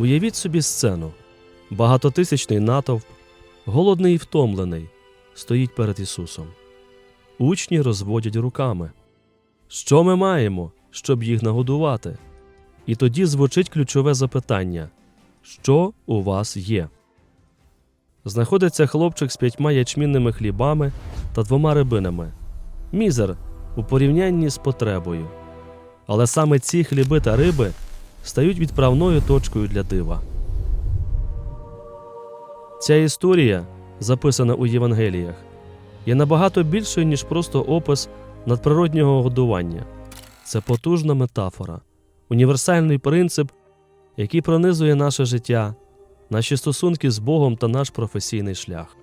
Уявіть собі сцену. Багатотисячний натовп, голодний і втомлений, стоїть перед Ісусом. Учні розводять руками. Що ми маємо, щоб їх нагодувати? І тоді звучить ключове запитання: Що у вас є? Знаходиться хлопчик з п'ятьма ячмінними хлібами та двома рибинами. Мізер у порівнянні з потребою. Але саме ці хліби та риби стають відправною точкою для дива. Ця історія, записана у Євангеліях, є набагато більшою, ніж просто опис надприроднього годування. Це потужна метафора, універсальний принцип, який пронизує наше життя, наші стосунки з Богом та наш професійний шлях.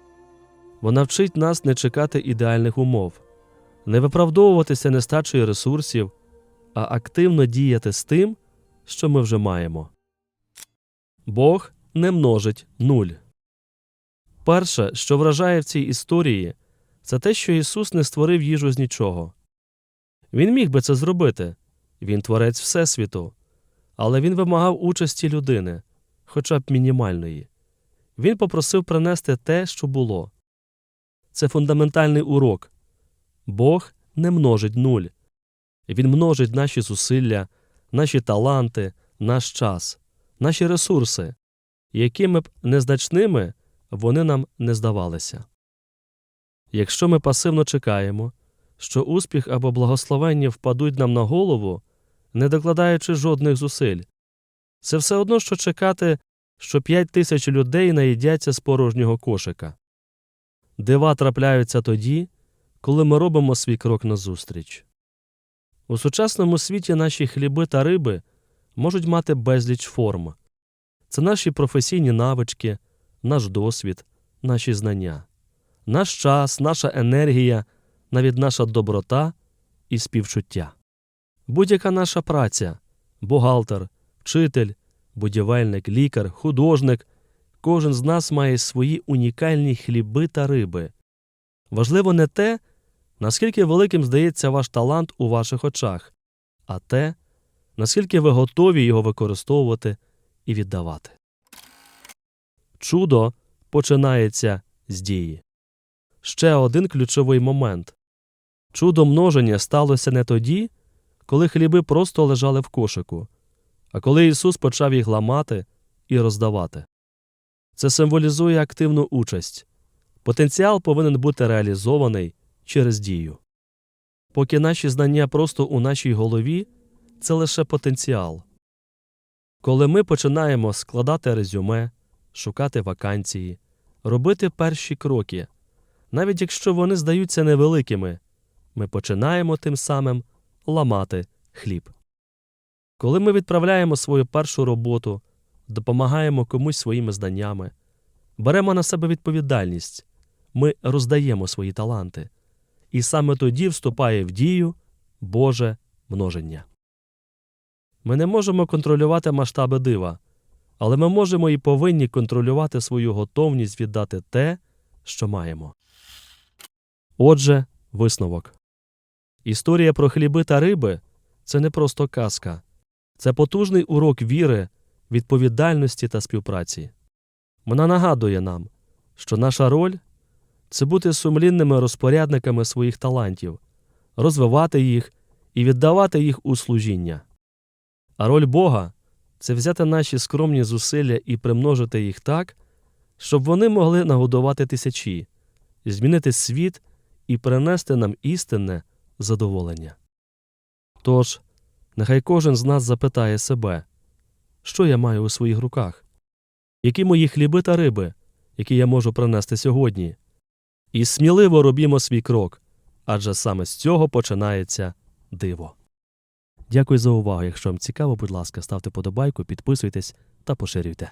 Вона вчить нас не чекати ідеальних умов, не виправдовуватися нестачею ресурсів, а активно діяти з тим, що ми вже маємо. Бог не множить нуль. Перше, що вражає в цій історії, це те, що Ісус не створив їжу з нічого. Він міг би це зробити він творець Всесвіту, але він вимагав участі людини, хоча б мінімальної. Він попросив принести те, що було. Це фундаментальний урок. Бог не множить нуль. Він множить наші зусилля, наші таланти, наш час, наші ресурси, якими б незначними вони нам не здавалися. Якщо ми пасивно чекаємо, що успіх або благословення впадуть нам на голову, не докладаючи жодних зусиль, це все одно, що чекати, що п'ять тисяч людей наїдяться з порожнього кошика. Дива трапляються тоді, коли ми робимо свій крок назустріч. У сучасному світі наші хліби та риби можуть мати безліч форм. Це наші професійні навички, наш досвід, наші знання, наш час, наша енергія, навіть наша доброта і співчуття. Будь-яка наша праця бухгалтер, вчитель, будівельник, лікар, художник кожен з нас має свої унікальні хліби та риби. Важливо не те, наскільки великим здається ваш талант у ваших очах, а те, наскільки ви готові його використовувати і віддавати. Чудо починається з дії. Ще один ключовий момент чудо множення сталося не тоді, коли хліби просто лежали в кошику, а коли Ісус почав їх ламати і роздавати. Це символізує активну участь. Потенціал повинен бути реалізований через дію. Поки наші знання просто у нашій голові, це лише потенціал. Коли ми починаємо складати резюме, шукати вакансії, робити перші кроки, навіть якщо вони здаються невеликими, ми починаємо тим самим ламати хліб. Коли ми відправляємо свою першу роботу, допомагаємо комусь своїми знаннями, беремо на себе відповідальність, ми роздаємо свої таланти, і саме тоді вступає в дію Боже множення. Ми не можемо контролювати масштаби дива, але ми можемо і повинні контролювати свою готовність віддати те, що маємо. Отже, висновок. Історія про хліби та риби це не просто казка, це потужний урок віри, відповідальності та співпраці. Вона нагадує нам, що наша роль це бути сумлінними розпорядниками своїх талантів, розвивати їх і віддавати їх у служіння. А роль Бога це взяти наші скромні зусилля і примножити їх так, щоб вони могли нагодувати тисячі, змінити світ і принести нам істинне задоволення. Тож, нехай кожен з нас запитає себе, що я маю у своїх руках, які мої хліби та риби, які я можу принести сьогодні, і сміливо робімо свій крок, адже саме з цього починається диво. Дякую за увагу. Якщо вам цікаво, будь ласка, ставте подобайку, підписуйтесь та поширюйте.